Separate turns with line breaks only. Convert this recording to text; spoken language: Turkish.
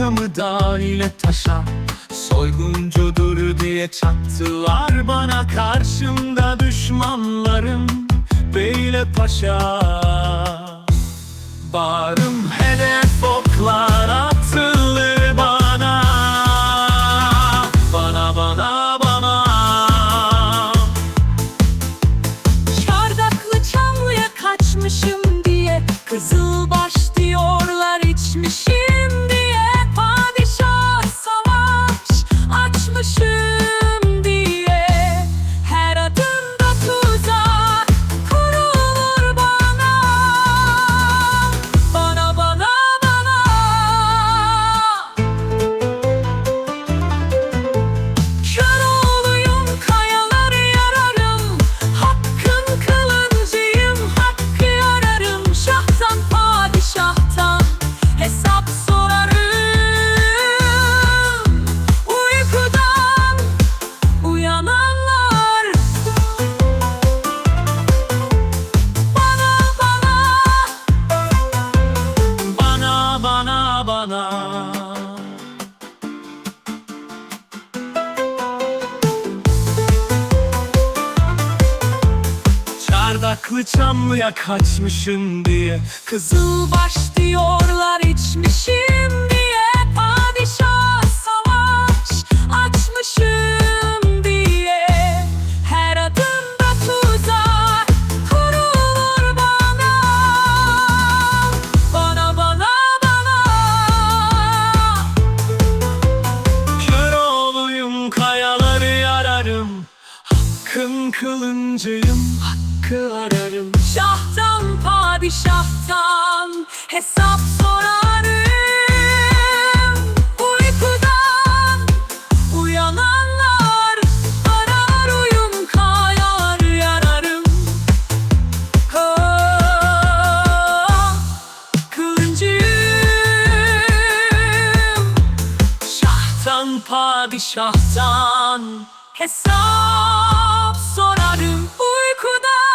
Yakamı da ile taşa. Soyguncudur diye çattılar bana. Karşımda düşmanlarım Beyle paşa. Bağrım hedef oklar atılır bana. Bana bana bana.
Çardaklı Çamlı'ya kaçmışım diye Kızılbaş
Çardaklı Çamlı'ya kaçmışım diye. Kızıl
Kızılbaş diyorlar içmişim diye. Padişah savaş açmışım diye. Her adımda tuzak kurulur bana. Bana bana bana.
Kör oğluyum kayaları yararım. Hakkın kılıncıyım hakkı ararım.
Şahtan padişahtan hesap sorarım. Uykudan uyananlar arar uyum kayar yararım. Ah, Kılıncıyım.
Şahtan padişahtan
Hesap sorarım. Uykudan